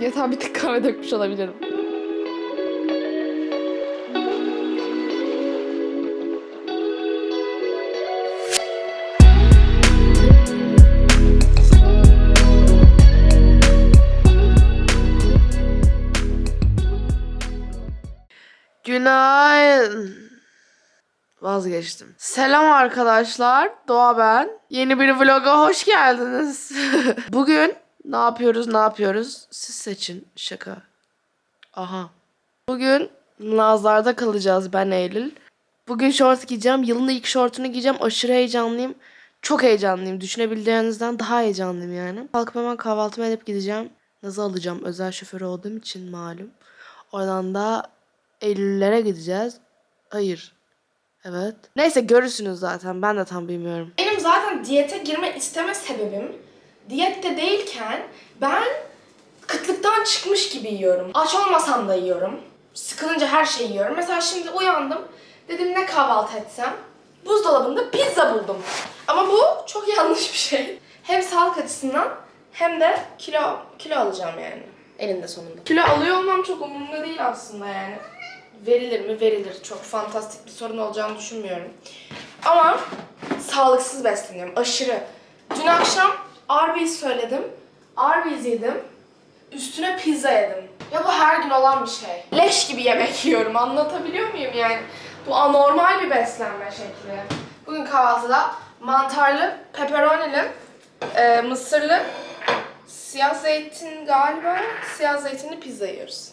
Yatağa bir tık kahve dökmüş olabilirim. Günaydın. Vazgeçtim. Selam arkadaşlar. Doğa ben. Yeni bir vloga hoş geldiniz. Bugün ne yapıyoruz ne yapıyoruz? Siz seçin. Şaka. Aha. Bugün Nazlar'da kalacağız ben Eylül. Bugün şort giyeceğim. Yılın ilk şortunu giyeceğim. Aşırı heyecanlıyım. Çok heyecanlıyım. Düşünebildiğinizden daha heyecanlıyım yani. Kalkıp hemen kahvaltımı edip gideceğim. Naz'ı alacağım. Özel şoförü olduğum için malum. Oradan da Eylüllere gideceğiz. Hayır. Evet. Neyse görürsünüz zaten. Ben de tam bilmiyorum. Benim zaten diyete girme isteme sebebim diyette değilken ben kıtlıktan çıkmış gibi yiyorum. Aç olmasam da yiyorum. Sıkılınca her şeyi yiyorum. Mesela şimdi uyandım. Dedim ne kahvaltı etsem? Buzdolabında pizza buldum. Ama bu çok yanlış bir şey. Hem sağlık açısından hem de kilo kilo alacağım yani. Elinde sonunda. Kilo alıyor olmam çok umurumda değil aslında yani. Verilir mi? Verilir. Çok fantastik bir sorun olacağını düşünmüyorum. Ama sağlıksız besleniyorum. Aşırı. Dün akşam Arby's söyledim. Arby's yedim. Üstüne pizza yedim. Ya bu her gün olan bir şey. Leş gibi yemek yiyorum. Anlatabiliyor muyum yani? Bu anormal bir beslenme şekli. Bugün kahvaltıda mantarlı, pepperonili, e, mısırlı, siyah zeytin galiba, siyah zeytinli pizza yiyoruz.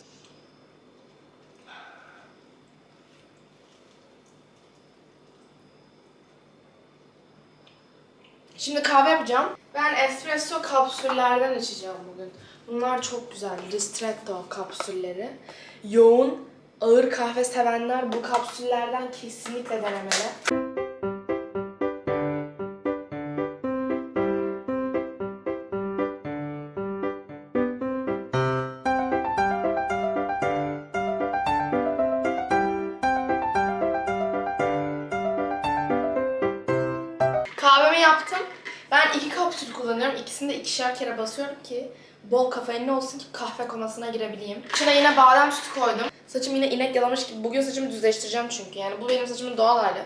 Şimdi kahve yapacağım. Ben espresso kapsüllerden içeceğim bugün. Bunlar çok güzel. Ristretto kapsülleri. Yoğun, ağır kahve sevenler bu kapsüllerden kesinlikle denemeli. Kullanıyorum. İkisini de ikişer kere basıyorum ki bol kafeinli olsun ki kahve komasına girebileyim. İçine yine badem sütü koydum. Saçım yine inek yalamış gibi. Bugün saçımı düzleştireceğim çünkü. Yani bu benim saçımın doğal hali.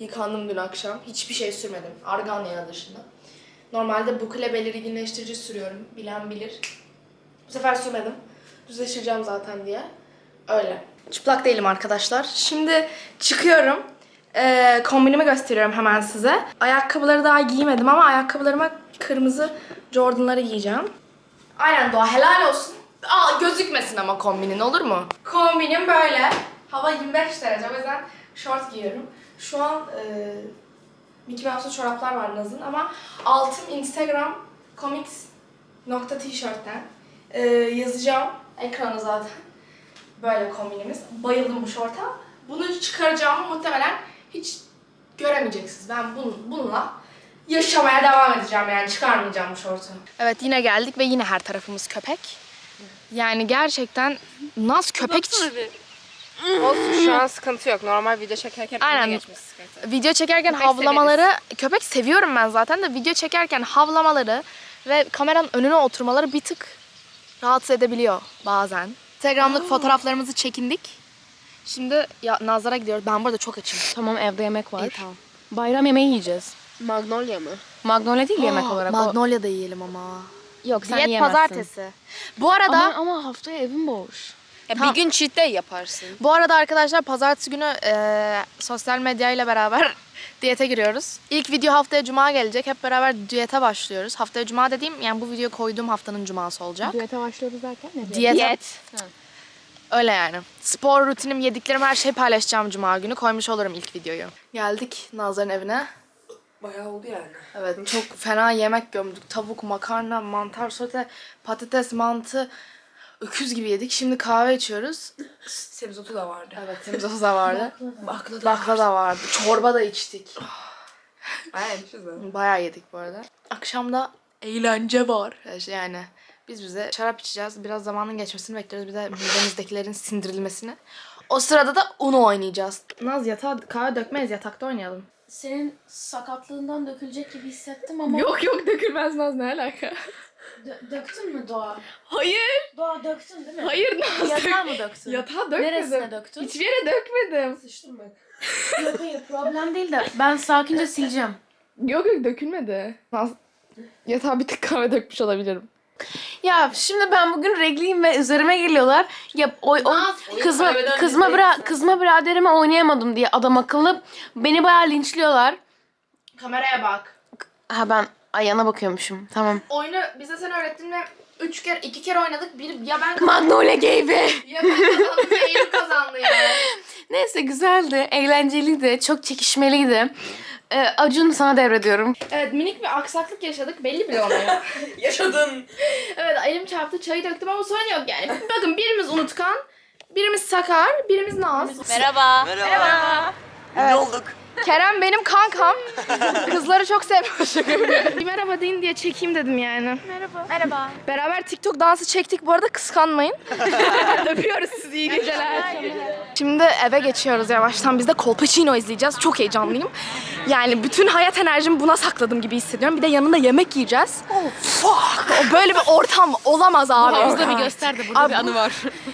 Yıkandım dün akşam. Hiçbir şey sürmedim. Argan yağı dışında. Normalde bukle belirginleştirici sürüyorum. Bilen bilir. Bu sefer sürmedim. Düzleştireceğim zaten diye. Öyle. Çıplak değilim arkadaşlar. Şimdi çıkıyorum. Ee, kombinimi gösteriyorum hemen size. Ayakkabıları daha giymedim ama ayakkabılarıma kırmızı Jordan'ları giyeceğim. Aynen Doğa helal olsun. Aa gözükmesin ama kombinin olur mu? Kombinim böyle. Hava 25 derece o yüzden şort giyiyorum. Şu an e, Mickey Mouse'lu çoraplar var Naz'ın ama altım Instagram comics nokta t-shirtten e, yazacağım ekrana zaten. Böyle kombinimiz. Bayıldım bu şorta. Bunu çıkaracağımı muhtemelen hiç göremeyeceksiniz. Ben bunun, bununla yaşamaya devam edeceğim yani çıkarmayacağım bu şortu. Evet yine geldik ve yine her tarafımız köpek. Yani gerçekten Naz köpek... Olsun şu an sıkıntı yok. Normal video çekerken Aynen. önüne geçmiş sıkıntı. Video çekerken Köpek havlamaları, köpek seviyorum ben zaten de video çekerken havlamaları ve kameranın önüne oturmaları bir tık rahatsız edebiliyor bazen. Instagram'lık fotoğraflarımızı çekindik. Şimdi ya Nazlara gidiyoruz. Ben burada çok açım. Tamam evde yemek var. İyi tamam. Bayram yemeği yiyeceğiz. Magnolia mı? Magnolia değil yemek olarak. o. Magnolia da yiyelim ama. Yok sen Diyet yiyemezsin. pazartesi. Bu arada Ama, ama haftaya evim boş. Ya Tamam. bir gün cheat day yaparsın. bu arada arkadaşlar pazartesi günü eee, sosyal medya ile beraber diyete giriyoruz. İlk video haftaya cuma gelecek. Hep beraber diyete başlıyoruz. Haftaya cuma dediğim yani bu videoyu koyduğum haftanın cuması olacak. Diyete başlıyoruz derken ne? Diyete. Diyet. Öyle yani. Spor rutinim, yediklerim her şeyi paylaşacağım cuma günü. Koymuş olurum ilk videoyu. Geldik Nazlı'nın evine. Bayağı oldu yani. Evet çok fena yemek gömdük. Tavuk, makarna, mantar sote, patates, mantı. Öküz gibi yedik. Şimdi kahve içiyoruz. Semizotu da vardı. Evet temiz da vardı. Bakla da. Bakla da vardı. Çorba da içtik. Bayağı yemişiz ha. Bayağı yedik bu arada. Akşamda eğlence var. Yani biz bize şarap içeceğiz. Biraz zamanın geçmesini bekliyoruz. Bir de midemizdekilerin sindirilmesini. O sırada da Uno oynayacağız. Naz yatağa kahve dökmeyiz. Yatakta oynayalım. Senin sakatlığından dökülecek gibi hissettim ama Yok yok dökülmez Naz ne alaka? döktün mü Doğa? Hayır. Doğa döktün değil mi? Hayır Naz. Yatağa mı döktün? Yatağa dökmedim. Neresine döktün? Hiçbir yere dökmedim. Yok hayır problem değil de ben sakince sileceğim. Yok yok dökülmedi. Naz. Yatağa bir tık kahve dökmüş olabilirim. Ya şimdi ben bugün regliyim ve üzerime geliyorlar. Ya o, o kızma kızma bira, kızma biraderime oynayamadım diye adam akıllı beni bayağı linçliyorlar. Kameraya bak. Ha ben ayağına bakıyormuşum. Tamam. Oyunu bize sen öğrettin ve üç kere, iki kere oynadık. Bir ya ben Magnolia Game'i. ya ben kazandım ya Eylül kazandı ya. Neyse güzeldi, eğlenceliydi, çok çekişmeliydi. Ee, Acun sana devrediyorum. Evet minik bir aksaklık yaşadık. Belli bile ya. Yaşadın. evet elim çarptı çayı döktüm ama sorun yok yani. Bakın birimiz unutkan, birimiz sakar, birimiz naz. Merhaba. Ne olduk? Kerem benim kankam. Kızları çok seviyor. bir merhaba deyin diye çekeyim dedim yani. Merhaba. Merhaba. Beraber TikTok dansı çektik bu arada kıskanmayın. Öpüyoruz sizi iyi geceler. Şimdi eve geçiyoruz yavaştan. Biz de Colpacino izleyeceğiz. Çok heyecanlıyım. Yani bütün hayat enerjimi buna sakladım gibi hissediyorum. Bir de yanında yemek yiyeceğiz. fuck! Böyle bir ortam olamaz abi. Havuzda bir göster de burada Abi bir anı var.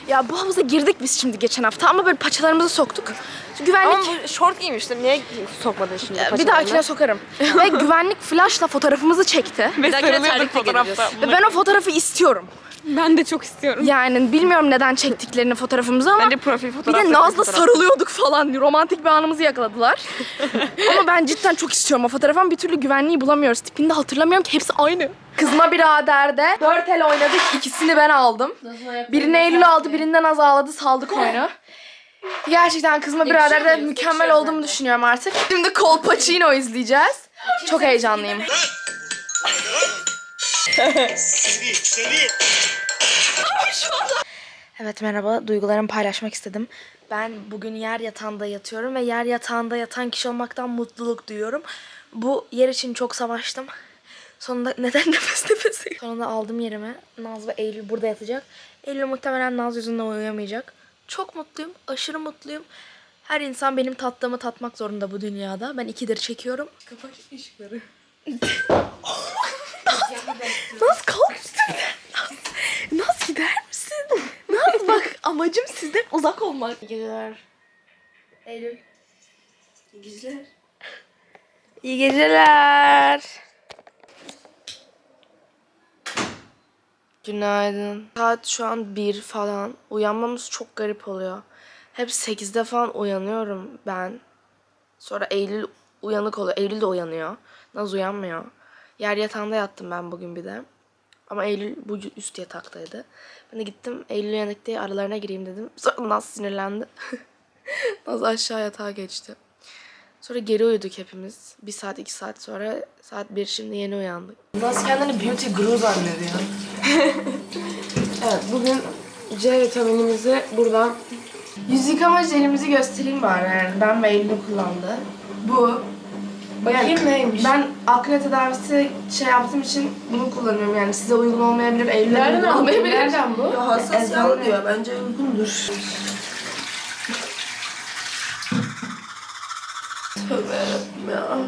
Ya bu havuza girdik biz şimdi geçen hafta ama böyle paçalarımızı soktuk. Güvenlik Ama bu şort giymiştin. Niye sokmadın şimdi? bir dahakine sokarım. Ve güvenlik flashla fotoğrafımızı çekti. Bir dahakine terlikle fotoğrafta. Ve ben o fotoğrafı istiyorum. Ben de çok istiyorum. Yani bilmiyorum neden çektiklerini fotoğrafımızı ama Bence profil bir fotoğrafı. de Naz'la sarılıyorduk falan. Romantik bir anımızı yakaladılar. ama ben cidden çok istiyorum o fotoğrafı ama bir türlü güvenliği bulamıyoruz. Tipini de hatırlamıyorum ki hepsi aynı. Kızma biraderde 4 el oynadık. ikisini ben aldım. Birini Eylül aldı, birinden az ağladı. Saldık oyunu. Gerçekten kızma biraderde mükemmel olduğumu düşünüyorum artık. Şimdi Colpacino izleyeceğiz. Çok heyecanlıyım. Evet merhaba. Duygularımı paylaşmak istedim. Ben bugün yer yatağında yatıyorum ve yer yatağında yatan kişi olmaktan mutluluk duyuyorum. Bu yer için çok savaştım. Sonunda neden nefes nefese? Sonunda aldım yerimi. Naz ve Eylül burada yatacak. Eylül muhtemelen Naz yüzünden uyuyamayacak. Çok mutluyum. Aşırı mutluyum. Her insan benim tattığımı tatmak zorunda bu dünyada. Ben ikidir çekiyorum. Kapat ışıkları. Naz kalk üstümden. Naz gider misin? Naz bak amacım sizden uzak olmak. İyi geceler. Eylül. İyi geceler. İyi geceler. Günaydın. Saat şu an 1 falan. Uyanmamız çok garip oluyor. Hep 8'de falan uyanıyorum ben. Sonra Eylül uyanık oluyor. Eylül de uyanıyor. Naz uyanmıyor. Yer yatağında yattım ben bugün bir de. Ama Eylül bu üst yataktaydı. Ben de gittim Eylül uyanık diye aralarına gireyim dedim. Sonra Naz sinirlendi. Naz aşağı yatağa geçti. Sonra geri uyuduk hepimiz. Bir saat iki saat sonra saat bir şimdi yeni uyandık. Naz kendini beauty guru zannediyor. Evet bugün C vitaminimizi buradan Yüz yıkama jelimizi göstereyim bari yani. Ben ve Eylül'ün kullandı. Bu. Bakayım neymiş? Ben akne tedavisi şey yaptığım için bunu kullanıyorum yani. Size uygun olmayabilir, Eylül'e uygun olmayabilir. Nereden bu? Ya hassas yağ diyor. Bence uygundur. Tövbe yarabbim ya.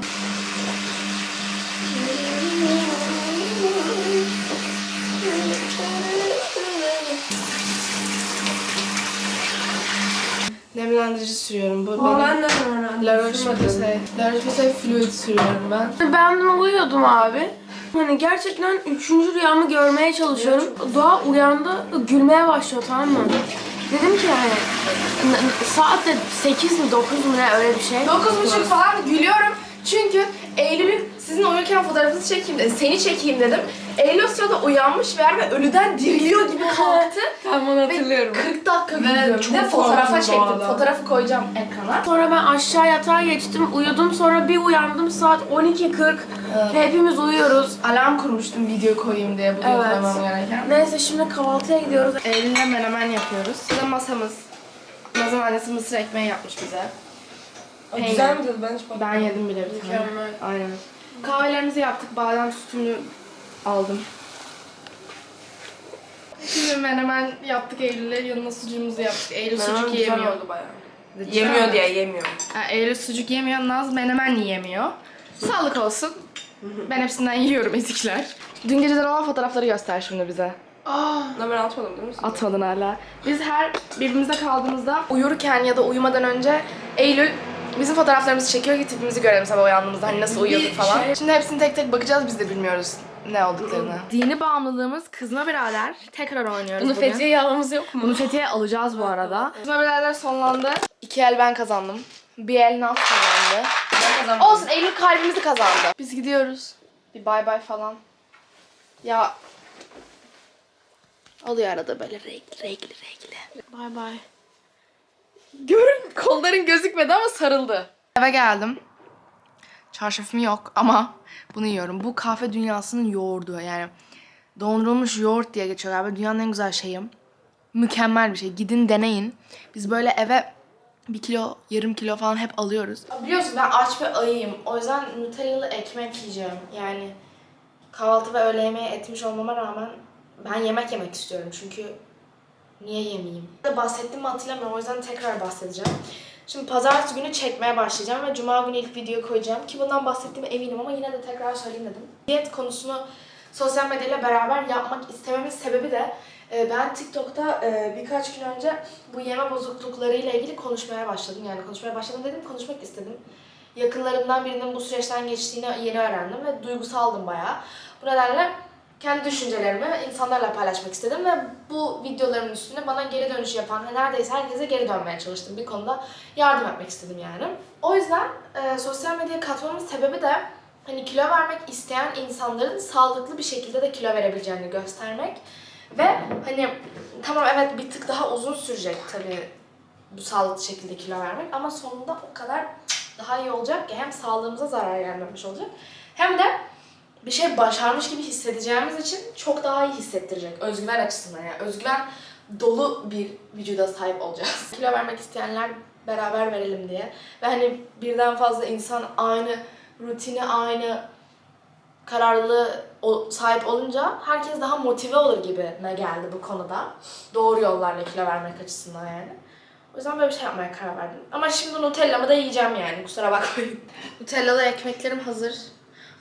Nemlendirici sürüyorum. Bu Aa, benim ben de. La Roche-Posay. La Roche-Posay fluid sürüyorum ben. Ben dün uyuyordum abi. Hani gerçekten üçüncü rüyamı görmeye çalışıyorum. Doğa uyandı, gülmeye başlıyor tamam mı? Dedim ki hani n- n- saat de 8 mi 9 mu ne öyle bir şey. Dokuz buçuk falan gülüyorum. Çünkü Eylül'ün sizin uyurken fotoğrafınızı çekeyim dedim. Seni çekeyim dedim. Sırada uyanmış ver ve ölüden diriliyor gibi kalktı. Tamam onu hatırlıyorum. 40 dakika güldüm. Çok fotoğrafa korktum bu çektim. arada. Fotoğrafı koyacağım ekrana. Sonra ben aşağı yatağa geçtim, uyudum. Sonra bir uyandım saat 12.40. Hepimiz uyuyoruz. Alarm kurmuştum video koyayım diye bugün Evet. koymam gereken. Neyse şimdi kahvaltıya gidiyoruz. Eylül'le menemen yapıyoruz. Burada masamız. Nazan annesi mısır ekmeği yapmış bize. Peynir. Güzel mi? Ben hiç bakmadım. Ben yedim bile bir tane. Mükemmel. Aynen. Kahvelerimizi yaptık. Badem sütünü aldım. Şimdi menemen yaptık Eylül'le. Yanına sucuğumuzu yaptık. Eylül sucuk güzel yemiyor. oldu bayağı. Yemiyor diye yemiyor. Ha, Eylül sucuk yemiyor. Naz menemen yiyemiyor. Sağlık olsun. Ben hepsinden yiyorum ezikler. Dün geceden olan fotoğrafları göster şimdi bize. Lan ben atmadım değil mi? Atmadın hala. Biz her birbirimizde kaldığımızda uyurken ya da uyumadan önce Eylül bizim fotoğraflarımızı çekiyor ki tipimizi görelim sabah uyandığımızda hani nasıl uyuyorduk falan. Şimdi hepsini tek tek bakacağız biz de bilmiyoruz ne olduklarını. Dini bağımlılığımız Kızma Birader. Tekrar oynuyoruz Bunu bugün. Fethiye'ye almamız yok mu? Bunu Fethiye alacağız bu arada. Kızma Birader sonlandı. İki el ben kazandım. Bir el Naz kazandı. Olsun Eylül kalbimizi kazandı. Biz gidiyoruz. Bir bay bay falan. Ya oluyor arada böyle renkli renkli renkli. Bay bay. Görün kolların gözükmedi ama sarıldı. Eve geldim. Çarşafım yok ama bunu yiyorum. Bu kahve dünyasının yoğurdu yani. Dondurulmuş yoğurt diye geçiyor galiba. Dünyanın en güzel şeyi. Mükemmel bir şey. Gidin deneyin. Biz böyle eve bir kilo, yarım kilo falan hep alıyoruz. Biliyorsun ben aç ve ayıyım. O yüzden Nutellalı ekmek yiyeceğim. Yani kahvaltı ve öğle yemeği etmiş olmama rağmen ben yemek yemek istiyorum. Çünkü Niye yemeyeyim? Bahsettim mi hatırlamıyorum. O yüzden tekrar bahsedeceğim. Şimdi pazartesi günü çekmeye başlayacağım ve cuma günü ilk video koyacağım. Ki bundan bahsettiğime eminim ama yine de tekrar söyleyeyim dedim. Diyet konusunu sosyal medyayla beraber yapmak istememin sebebi de e, ben TikTok'ta e, birkaç gün önce bu yeme bozukluklarıyla ilgili konuşmaya başladım. Yani konuşmaya başladım dedim, konuşmak istedim. Yakınlarımdan birinin bu süreçten geçtiğini yeni öğrendim ve duygusaldım bayağı. Bu nedenle kendi düşüncelerimi insanlarla paylaşmak istedim ve bu videolarımın üstüne bana geri dönüş yapan neredeyse herkese geri dönmeye çalıştım. Bir konuda yardım etmek istedim yani. O yüzden e, sosyal medyaya katmamın sebebi de hani kilo vermek isteyen insanların sağlıklı bir şekilde de kilo verebileceğini göstermek. Ve hani tamam evet bir tık daha uzun sürecek tabii bu sağlıklı şekilde kilo vermek ama sonunda o kadar daha iyi olacak ki hem sağlığımıza zarar gelmemiş olacak hem de bir şey başarmış gibi hissedeceğimiz için çok daha iyi hissettirecek özgüven açısından yani özgüven dolu bir vücuda sahip olacağız. Kilo vermek isteyenler beraber verelim diye ve hani birden fazla insan aynı rutini aynı kararlılığı sahip olunca herkes daha motive olur gibi ne geldi bu konuda. Doğru yollarla kilo vermek açısından yani. O yüzden böyle bir şey yapmaya karar verdim. Ama şimdi Nutella'mı da yiyeceğim yani kusura bakmayın. Nutellalı ekmeklerim hazır.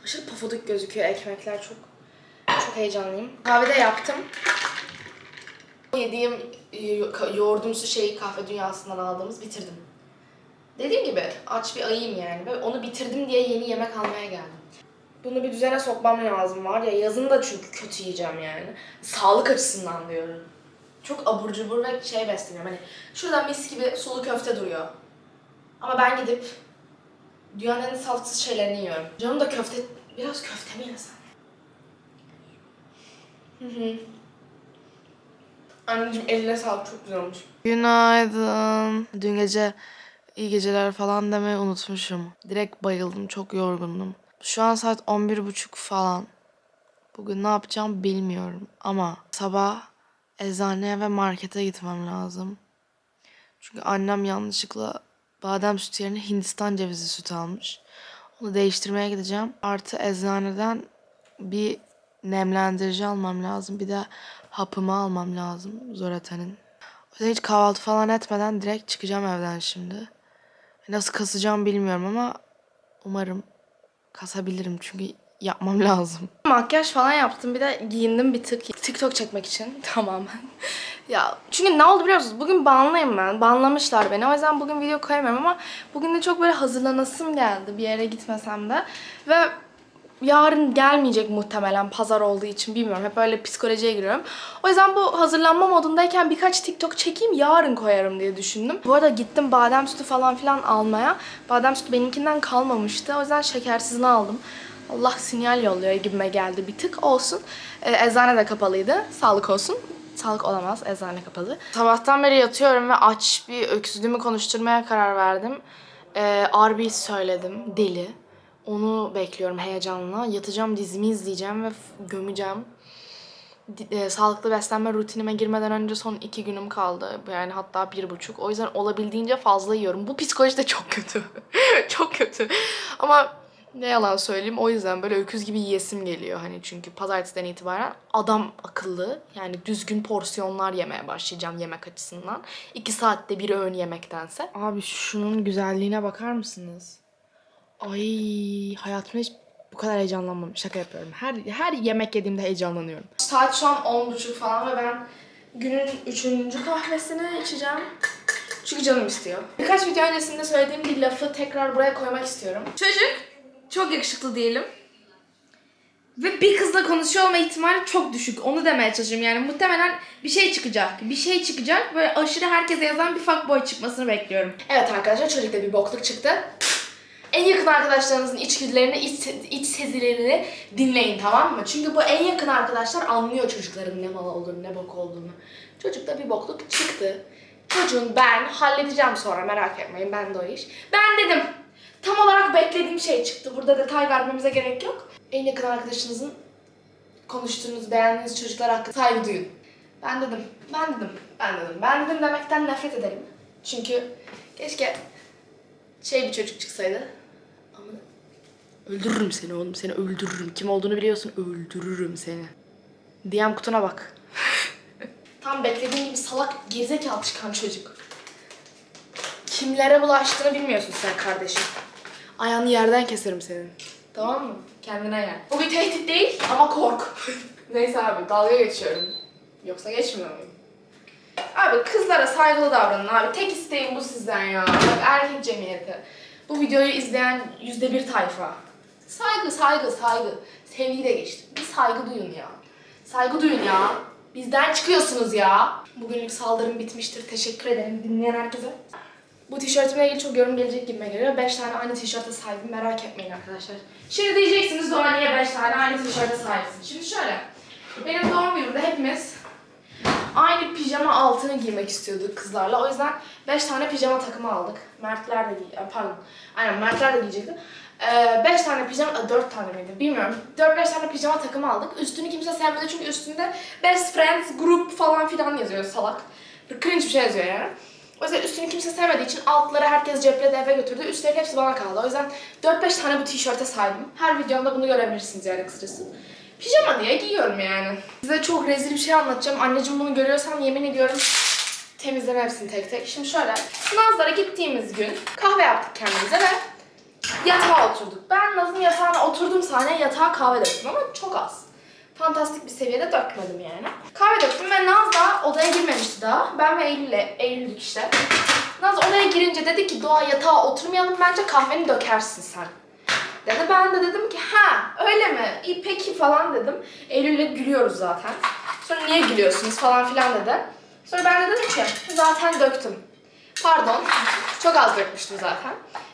Aşırı pofuduk gözüküyor ekmekler çok çok heyecanlıyım. Kahve de yaptım. Yediğim yo- yoğurdumsu şeyi kahve dünyasından aldığımız bitirdim. Dediğim gibi aç bir ayıyım yani. Ve onu bitirdim diye yeni yemek almaya geldim. Bunu bir düzene sokmam lazım var ya. Yazın da çünkü kötü yiyeceğim yani. Sağlık açısından diyorum. Çok abur cubur ve şey besleniyorum. Hani şurada mis gibi sulu köfte duruyor. Ama ben gidip dünyanın en sağlıksız şeylerini yiyorum. Canım da köfte... Biraz köfte mi yesem? Hı hı. Anneciğim eline sağlık çok güzel olmuş. Günaydın. Dün gece iyi geceler falan demeyi unutmuşum. Direkt bayıldım. Çok yorgundum. Şu an saat 11.30 falan. Bugün ne yapacağım bilmiyorum. Ama sabah eczaneye ve markete gitmem lazım. Çünkü annem yanlışlıkla badem sütü yerine Hindistan cevizi sütü almış. Onu değiştirmeye gideceğim. Artı eczaneden bir nemlendirici almam lazım. Bir de hapımı almam lazım Zoreten'in. O yüzden hiç kahvaltı falan etmeden direkt çıkacağım evden şimdi. Nasıl kasacağım bilmiyorum ama umarım kasabilirim çünkü yapmam lazım. Makyaj falan yaptım bir de giyindim bir tık TikTok çekmek için tamamen. Ya çünkü ne oldu biliyor musunuz? Bugün banlıyım ben. Banlamışlar beni. O yüzden bugün video koyamıyorum ama bugün de çok böyle hazırlanasım geldi bir yere gitmesem de. Ve yarın gelmeyecek muhtemelen pazar olduğu için bilmiyorum. Hep böyle psikolojiye giriyorum. O yüzden bu hazırlanma modundayken birkaç TikTok çekeyim yarın koyarım diye düşündüm. Bu arada gittim badem sütü falan filan almaya. Badem sütü benimkinden kalmamıştı. O yüzden şekersizini aldım. Allah sinyal yolluyor gibime geldi bir tık. Olsun. Ee, eczane de kapalıydı. Sağlık olsun. Sağlık olamaz. Eczane kapalı. Sabahtan beri yatıyorum ve aç bir öksüzlüğümü konuşturmaya karar verdim. Ee, Arby's söyledim. Deli. Onu bekliyorum heyecanla. Yatacağım, dizimi izleyeceğim ve gömeceğim. E, sağlıklı beslenme rutinime girmeden önce son iki günüm kaldı. Yani hatta bir buçuk. O yüzden olabildiğince fazla yiyorum. Bu psikoloji de çok kötü. çok kötü. Ama ne yalan söyleyeyim o yüzden böyle öküz gibi yiyesim geliyor. Hani çünkü pazartesiden itibaren adam akıllı yani düzgün porsiyonlar yemeye başlayacağım yemek açısından. İki saatte bir öğün yemektense. Abi şunun güzelliğine bakar mısınız? Ay hayatımda hiç Bu kadar heyecanlanmam. Şaka yapıyorum. Her her yemek yediğimde heyecanlanıyorum. Saat şu an 10.30 falan ve ben günün 3. kahvesini içeceğim. Çünkü canım istiyor. Birkaç video öncesinde söylediğim bir lafı tekrar buraya koymak istiyorum. Çocuk çok yakışıklı diyelim. Ve bir kızla konuşuyor olma ihtimali çok düşük. Onu demeye çalışıyorum. Yani muhtemelen bir şey çıkacak. Bir şey çıkacak. Böyle aşırı herkese yazan bir fuckboy çıkmasını bekliyorum. Evet arkadaşlar çocukta bir bokluk çıktı. En yakın arkadaşlarınızın içgüdülerini, iç, iç sezilerini dinleyin tamam mı? Çünkü bu en yakın arkadaşlar anlıyor çocukların ne mal olduğunu, ne bok olduğunu. Çocukta bir bokluk çıktı. Çocuğun ben halledeceğim sonra merak etmeyin ben de o iş. Ben dedim. Tam olarak beklediğim şey çıktı. Burada detay vermemize gerek yok. En yakın arkadaşınızın konuştuğunuz, beğendiğiniz çocuklar hakkında saygı duyun. Ben dedim, ben dedim, ben dedim, ben dedim demekten nefret ederim. Çünkü keşke şey bir çocuk çıksaydı. Ama öldürürüm seni oğlum, seni öldürürüm. Kim olduğunu biliyorsun, öldürürüm seni. DM kutuna bak. Tam beklediğim gibi salak gerizekalı çıkan çocuk. Kimlere bulaştığını bilmiyorsun sen kardeşim. Ayağını yerden keserim senin. Tamam mı? Kendine gel. Bu bir tehdit değil ama kork. Neyse abi dalga geçiyorum. Yoksa geçmiyor muyum? Abi kızlara saygılı davranın abi. Tek isteğim bu sizden ya. Bak erkek cemiyeti. Bu videoyu izleyen yüzde bir tayfa. Saygı, saygı, saygı. Sevgi de geçtim. Bir saygı duyun ya. Saygı duyun ya. Bizden çıkıyorsunuz ya. Bugünlük saldırım bitmiştir. Teşekkür ederim dinleyen herkese. Bu tişörtümle ilgili çok yorum gelecek gibime geliyor. 5 tane aynı tişörte sahibim merak etmeyin arkadaşlar. Şimdi diyeceksiniz Doğa niye 5 tane aynı tişörte sahipsin? Şimdi şöyle. Benim doğum günümde hepimiz aynı pijama altını giymek istiyorduk kızlarla. O yüzden 5 tane pijama takımı aldık. Mertler de giy... Pardon. Aynen Mertler de giyecekti. 5 tane pijama... 4 tane miydi? Bilmiyorum. 4-5 tane pijama takımı aldık. Üstünü kimse sevmedi çünkü üstünde best friends, group falan filan yazıyor salak. Cringe bir şey yazıyor yani. O yüzden üstünü kimse sevmediği için altları herkes cepledi eve götürdü. Üstlerin hepsi bana kaldı. O yüzden 4-5 tane bu tişörte sahibim. Her videomda bunu görebilirsiniz yani kısacası. Pijama diye giyiyorum yani. Size çok rezil bir şey anlatacağım. Anneciğim bunu görüyorsan yemin ediyorum temizleme hepsini tek tek. Şimdi şöyle. Nazlara gittiğimiz gün kahve yaptık kendimize ve yatağa oturduk. Ben Naz'ın yatağına oturduğum saniye yatağa kahve döktüm ama çok az. Fantastik bir seviyede dökmedim yani. Kahve döktüm ve Naz da odaya girmemişti daha. Ben ve Eylül'le, Eylül'dük işte. Naz odaya girince dedi ki Doğa yatağa oturmayalım bence kahveni dökersin sen. Dedi ben de dedim ki ha öyle mi? İyi peki falan dedim. Eylül'le gülüyoruz zaten. Sonra niye gülüyorsunuz falan filan dedi. Sonra ben de dedim ki zaten döktüm. Pardon. Çok az dökmüştüm zaten.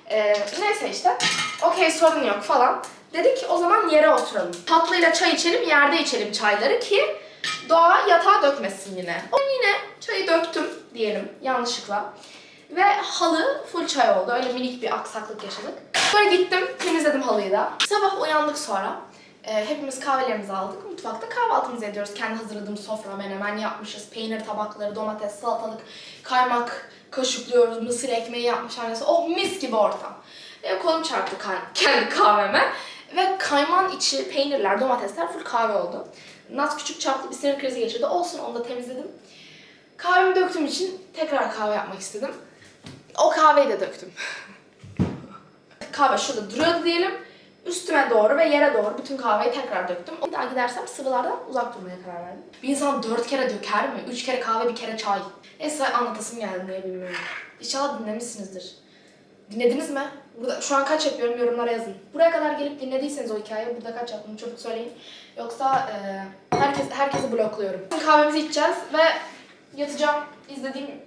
Ee, neyse işte. Okey sorun yok falan. Dedik o zaman yere oturalım. Tatlıyla çay içelim, yerde içelim çayları ki doğa yatağa dökmesin yine. O yine çayı döktüm diyelim yanlışlıkla. Ve halı full çay oldu. Öyle minik bir aksaklık yaşadık. Sonra gittim, temizledim halıyı da. Sabah uyandık sonra. Ee, hepimiz kahvelerimizi aldık. Mutfakta kahvaltımızı ediyoruz. Kendi hazırladığım sofra, menemen yapmışız. Peynir tabakları, domates, salatalık, kaymak kaşıklıyoruz. Mısır ekmeği yapmış annesi. Oh mis gibi ortam. Benim kolum çarptı kendi kahveme. Ve kayman içi peynirler, domatesler full kahve oldu. Naz küçük çaplı bir sinir krizi geçirdi. Olsun onu da temizledim. Kahvemi döktüğüm için tekrar kahve yapmak istedim. O kahveyi de döktüm. Kahve şurada duruyordu diyelim. Üstüme doğru ve yere doğru bütün kahveyi tekrar döktüm. Bir daha gidersem sıvılardan uzak durmaya karar verdim. Bir insan dört kere döker mi? Üç kere kahve, bir kere çay. Neyse anlatasım geldi diye bilmiyorum. İnşallah dinlemişsinizdir. Dinlediniz mi? Burada şu an kaç yapıyorum yorumlara yazın. Buraya kadar gelip dinlediyseniz o hikayeyi burada kaç yaptım çabuk söyleyin. Yoksa e, herkes herkesi blokluyorum. Şimdi kahvemizi içeceğiz ve yatacağım. İzlediğim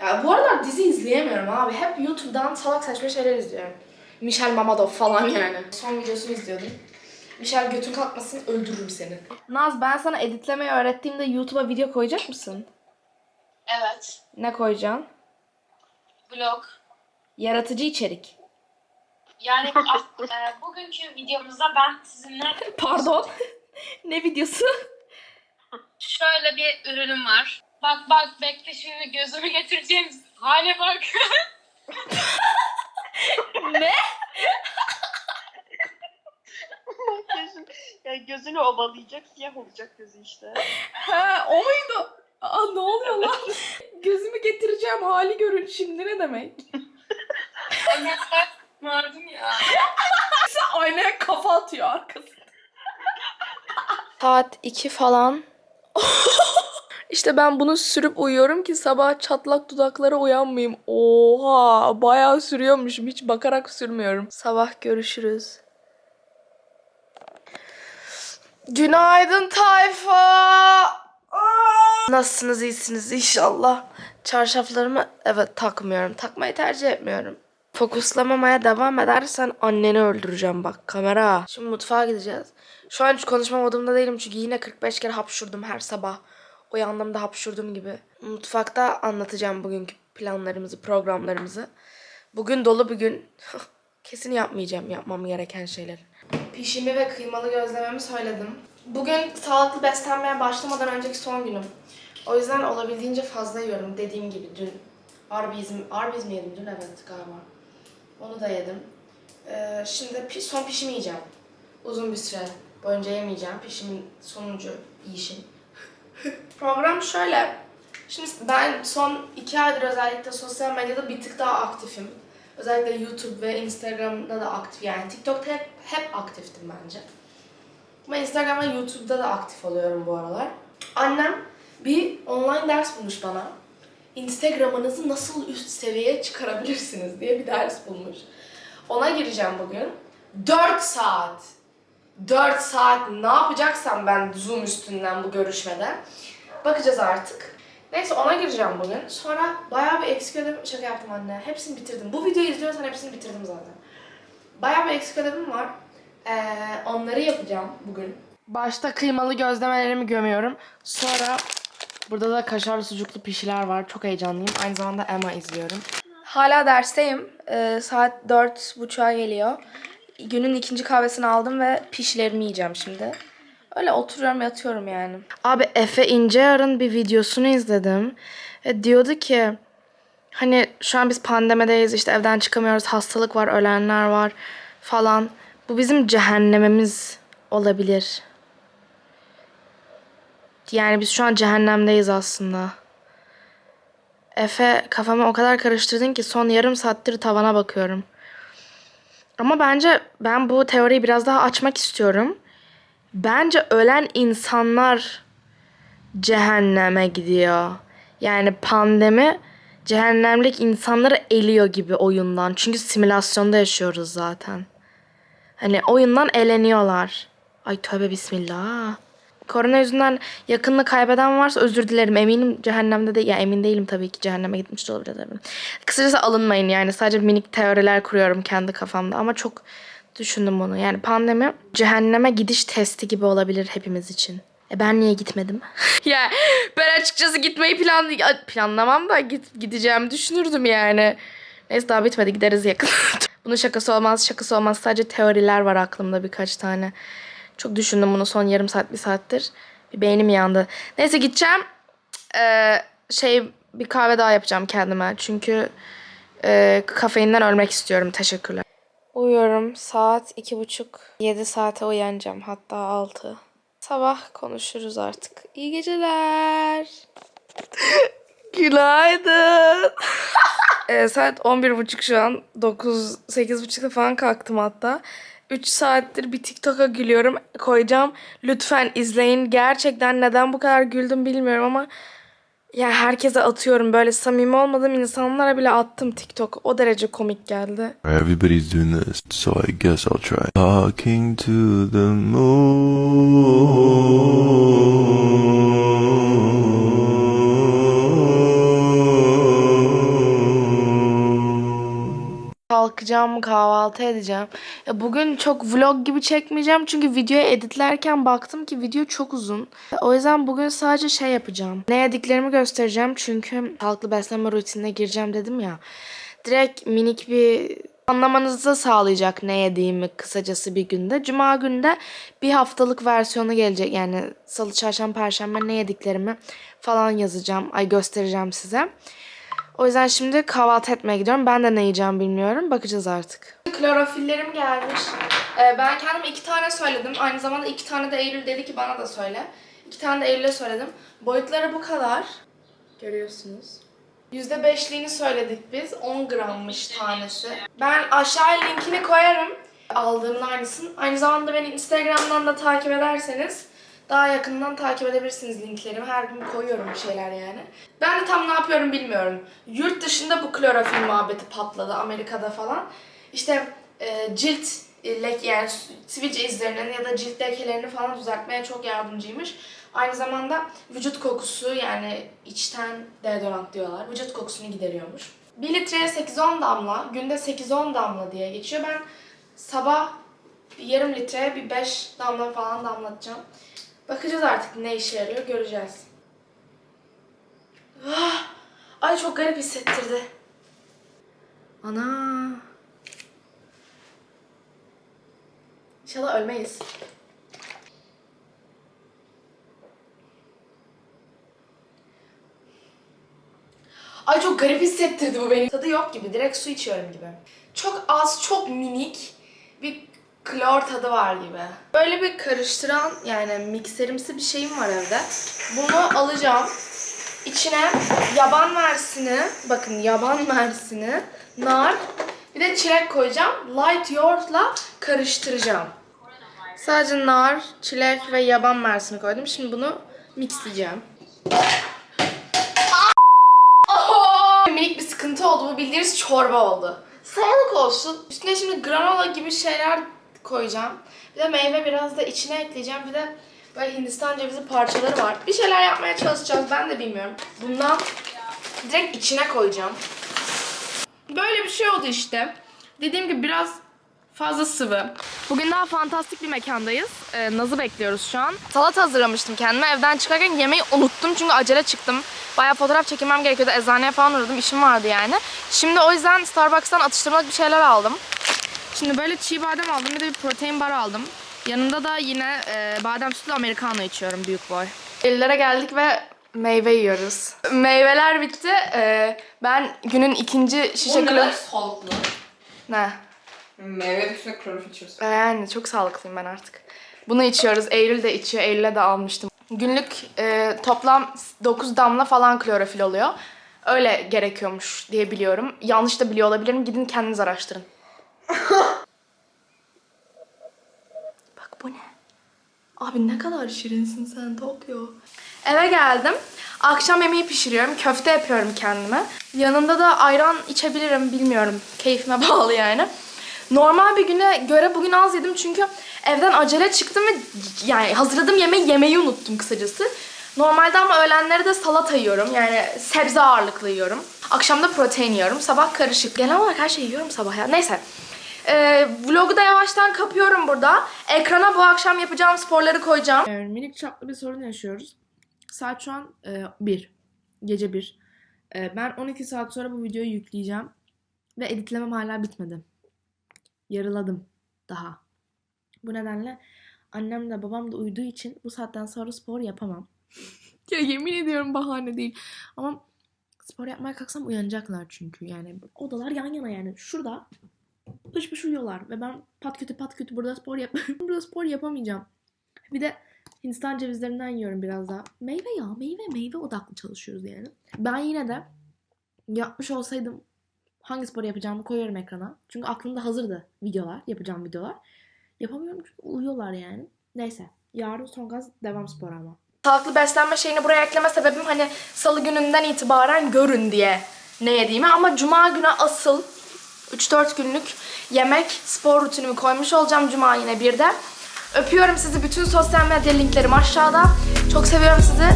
ya bu aralar dizi izleyemiyorum abi. Hep YouTube'dan salak saçma şeyler izliyorum. Michel Mamadov falan yani. Son videosunu izliyordum. Michel götün kalkmasın öldürürüm seni. Naz ben sana editlemeyi öğrettiğimde YouTube'a video koyacak mısın? Evet. Ne koyacaksın? Vlog. Yaratıcı içerik. Yani as- e, bugünkü videomuzda ben sizinle Pardon. ne videosu? şöyle bir ürünüm var. Bak bak bekle şimdi gözümü getireceğim hale bak. Makyajın yani gözünü ovalayacak siyah olacak gözü işte. Ha o muydu? Aa ne oluyor lan? Gözümü getireceğim hali görün şimdi ne demek? Vardım ya. Aynaya kafa atıyor arkasında. Saat 2 falan. işte ben bunu sürüp uyuyorum ki sabah çatlak dudaklara uyanmayayım. Oha bayağı sürüyormuşum. Hiç bakarak sürmüyorum. Sabah görüşürüz. Günaydın tayfa. Nasılsınız iyisiniz inşallah. Çarşaflarımı evet takmıyorum. Takmayı tercih etmiyorum. Fokuslamamaya devam edersen anneni öldüreceğim bak kamera. Şimdi mutfağa gideceğiz. Şu an hiç konuşma modumda değilim çünkü yine 45 kere hapşurdum her sabah. Uyandığımda hapşurdum gibi. Mutfakta anlatacağım bugünkü planlarımızı, programlarımızı. Bugün dolu bir gün. Kesin yapmayacağım yapmam gereken şeyleri. Pişimi ve kıymalı gözlememi söyledim. Bugün sağlıklı beslenmeye başlamadan önceki son günüm. O yüzden olabildiğince fazla yiyorum. Dediğim gibi dün Arby's mi yedim dün? Evet galiba. Onu da yedim. Ee, şimdi son pişimi yiyeceğim. Uzun bir süre boyunca yemeyeceğim. Pişimin sonuncu yiyişim. Program şöyle. Şimdi ben son iki aydır özellikle sosyal medyada bir tık daha aktifim. Özellikle YouTube ve Instagram'da da aktif. Yani TikTok'ta hep, hep aktiftim bence. Ama Instagram ve YouTube'da da aktif oluyorum bu aralar. Annem bir online ders bulmuş bana. Instagram'ınızı nasıl üst seviyeye çıkarabilirsiniz diye bir ders bulmuş. Ona gireceğim bugün. 4 saat. 4 saat ne yapacaksam ben Zoom üstünden bu görüşmede. Bakacağız artık. Neyse ona gireceğim bugün. Sonra bayağı bir eksik ödevim... Şaka yaptım anne. Hepsini bitirdim. Bu videoyu izliyorsan hepsini bitirdim zaten. Bayağı bir eksik ödevim var. Ee, onları yapacağım bugün. Başta kıymalı gözlemelerimi gömüyorum. Sonra burada da kaşarlı sucuklu pişiler var. Çok heyecanlıyım. Aynı zamanda Emma izliyorum. Hala dersteyim. Ee, saat dört buçuğa geliyor. Günün ikinci kahvesini aldım ve pişilerimi yiyeceğim şimdi. Öyle oturuyorum yatıyorum yani. Abi Efe İncear'ın bir videosunu izledim. E, diyordu ki hani şu an biz pandemideyiz işte evden çıkamıyoruz hastalık var ölenler var falan. Bu bizim cehennemimiz olabilir. Yani biz şu an cehennemdeyiz aslında. Efe kafamı o kadar karıştırdın ki son yarım saattir tavana bakıyorum. Ama bence ben bu teoriyi biraz daha açmak istiyorum. Bence ölen insanlar cehenneme gidiyor. Yani pandemi cehennemlik insanları eliyor gibi oyundan. Çünkü simülasyonda yaşıyoruz zaten. Hani oyundan eleniyorlar. Ay tövbe bismillah. Korona yüzünden yakınını kaybeden varsa özür dilerim. Eminim cehennemde de ya emin değilim tabii ki cehenneme gitmiş de olabilir tabii. Kısacası alınmayın yani sadece minik teoriler kuruyorum kendi kafamda ama çok düşündüm bunu. Yani pandemi cehenneme gidiş testi gibi olabilir hepimiz için. E ben niye gitmedim? ya ben açıkçası gitmeyi plan planlamam da git, gideceğimi düşünürdüm yani. Neyse daha bitmedi gideriz yakın. Bunun şakası olmaz şakası olmaz sadece teoriler var aklımda birkaç tane. Çok düşündüm bunu son yarım saat bir saattir. Bir beynim yandı. Neyse gideceğim. Ee, şey bir kahve daha yapacağım kendime. Çünkü e, kafeinden ölmek istiyorum. Teşekkürler. Uyuyorum. Saat iki buçuk. Yedi saate uyanacağım. Hatta altı. Sabah konuşuruz artık. İyi geceler. Günaydın. Ee, saat 11.30 şu an. 9, 8.30'da falan kalktım hatta. 3 saattir bir TikTok'a gülüyorum. Koyacağım. Lütfen izleyin. Gerçekten neden bu kadar güldüm bilmiyorum ama ya herkese atıyorum. Böyle samimi olmadığım insanlara bile attım TikTok. O derece komik geldi. Everybody's doing this, so I guess I'll try. Talking to the moon. Kalkacağım, kahvaltı edeceğim. Bugün çok vlog gibi çekmeyeceğim çünkü videoyu editlerken baktım ki video çok uzun. O yüzden bugün sadece şey yapacağım. Ne yediklerimi göstereceğim çünkü sağlıklı beslenme rutinine gireceğim dedim ya. Direkt minik bir anlamanızı sağlayacak ne yediğimi kısacası bir günde. Cuma günde bir haftalık versiyonu gelecek. Yani salı, çarşamba, perşembe ne yediklerimi falan yazacağım. Ay göstereceğim size. O yüzden şimdi kahvaltı etmeye gidiyorum. Ben de ne yiyeceğim bilmiyorum. Bakacağız artık. Klorofillerim gelmiş. Ee, ben kendim iki tane söyledim. Aynı zamanda iki tane de Eylül dedi ki bana da söyle. İki tane de Eylül'e söyledim. Boyutları bu kadar. Görüyorsunuz. %5'liğini söyledik biz. 10 grammış tanesi. Ben aşağıya linkini koyarım. aldığımın aynısını. Aynı zamanda beni Instagram'dan da takip ederseniz daha yakından takip edebilirsiniz linklerimi. Her gün koyuyorum bir şeyler yani. Ben de tam ne yapıyorum bilmiyorum. Yurt dışında bu klorofil muhabbeti patladı Amerika'da falan. İşte e, cilt e, lek yani sivilce izlerinin ya da cilt lekelerini falan düzeltmeye çok yardımcıymış. Aynı zamanda vücut kokusu yani içten deodorant diyorlar. Vücut kokusunu gideriyormuş. 1 litreye 8-10 damla, günde 8-10 damla diye geçiyor. Ben sabah yarım litreye bir 5 damla falan damlatacağım. Bakacağız artık ne işe yarıyor göreceğiz. Ah, Ay çok garip hissettirdi. Ana. İnşallah ölmeyiz. Ay çok garip hissettirdi bu beni. Tadı yok gibi. Direkt su içiyorum gibi. Çok az, çok minik bir klor tadı var gibi. Böyle bir karıştıran yani mikserimsi bir şeyim var evde. Bunu alacağım. İçine yaban mersini, bakın yaban mersini, nar, bir de çilek koyacağım. Light yoğurtla karıştıracağım. Sadece nar, çilek ve yaban mersini koydum. Şimdi bunu mixleyeceğim. Minik bir sıkıntı oldu. Bu bildiğiniz çorba oldu. Sağlık olsun. Üstüne şimdi granola gibi şeyler koyacağım. Bir de meyve biraz da içine ekleyeceğim. Bir de böyle Hindistan cevizi parçaları var. Bir şeyler yapmaya çalışacağız. Ben de bilmiyorum. Bundan direkt içine koyacağım. Böyle bir şey oldu işte. Dediğim gibi biraz fazla sıvı. Bugün daha fantastik bir mekandayız. Ee, Naz'ı bekliyoruz şu an. Salata hazırlamıştım kendime. Evden çıkarken yemeği unuttum çünkü acele çıktım. Bayağı fotoğraf çekilmem gerekiyordu. Eczaneye falan uğradım. işim vardı yani. Şimdi o yüzden Starbucks'tan atıştırmalık bir şeyler aldım. Şimdi böyle çiğ badem aldım. Bir de bir protein bar aldım. Yanında da yine e, badem sütlü americano içiyorum büyük boy. Ellere geldik ve meyve yiyoruz. Meyveler bitti. Ee, ben günün ikinci şişe kilo... sağlıklı. Ne? Meyve üstüne klorofil içiyorsun. Ee, Yani çok sağlıklıyım ben artık. Bunu içiyoruz. Eylül de içiyor. Eylül'e de almıştım. Günlük e, toplam 9 damla falan klorofil oluyor. Öyle gerekiyormuş diye biliyorum. Yanlış da biliyor olabilirim. Gidin kendiniz araştırın. Bak bu ne? Abi ne kadar şirinsin sen Tokyo. Eve geldim. Akşam yemeği pişiriyorum. Köfte yapıyorum kendime. Yanında da ayran içebilirim bilmiyorum. Keyfime bağlı yani. Normal bir güne göre bugün az yedim çünkü evden acele çıktım ve yani hazırladığım yemeği yemeyi unuttum kısacası. Normalde ama öğlenleri de salata yiyorum. Yani sebze ağırlıklı yiyorum. Akşam da protein yiyorum. Sabah karışık. Genel olarak her şeyi yiyorum sabah ya. Neyse. Ee, vlogu da yavaştan kapıyorum burada. Ekrana bu akşam yapacağım sporları koyacağım. Ee, minik çaplı bir sorun yaşıyoruz. Saat şu an 1. Gece 1. ben 12 saat sonra bu videoyu yükleyeceğim. Ve editlemem hala bitmedi. Yarıladım daha. Bu nedenle annem de babam da uyuduğu için bu saatten sonra spor yapamam. ya yemin ediyorum bahane değil. Ama spor yapmaya kalksam uyanacaklar çünkü. Yani odalar yan yana yani. Şurada pış uyuyorlar. Ve ben pat kötü pat kötü burada spor yap burada spor yapamayacağım. Bir de Hindistan cevizlerinden yiyorum biraz daha. Meyve ya meyve meyve odaklı çalışıyoruz yani. Ben yine de yapmış olsaydım hangi spor yapacağımı koyuyorum ekrana. Çünkü aklımda hazırdı videolar, yapacağım videolar. Yapamıyorum çünkü uyuyorlar yani. Neyse. Yarın son gaz devam spor ama. Sağlıklı beslenme şeyini buraya ekleme sebebim hani salı gününden itibaren görün diye ne yediğimi. Ama cuma günü asıl 3-4 günlük yemek spor rutinimi koymuş olacağım cuma yine bir de. Öpüyorum sizi. Bütün sosyal medya linklerim aşağıda. Çok seviyorum sizi.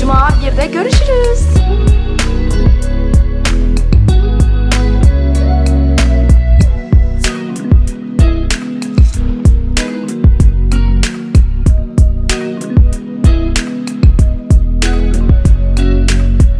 Cuma 1'de görüşürüz.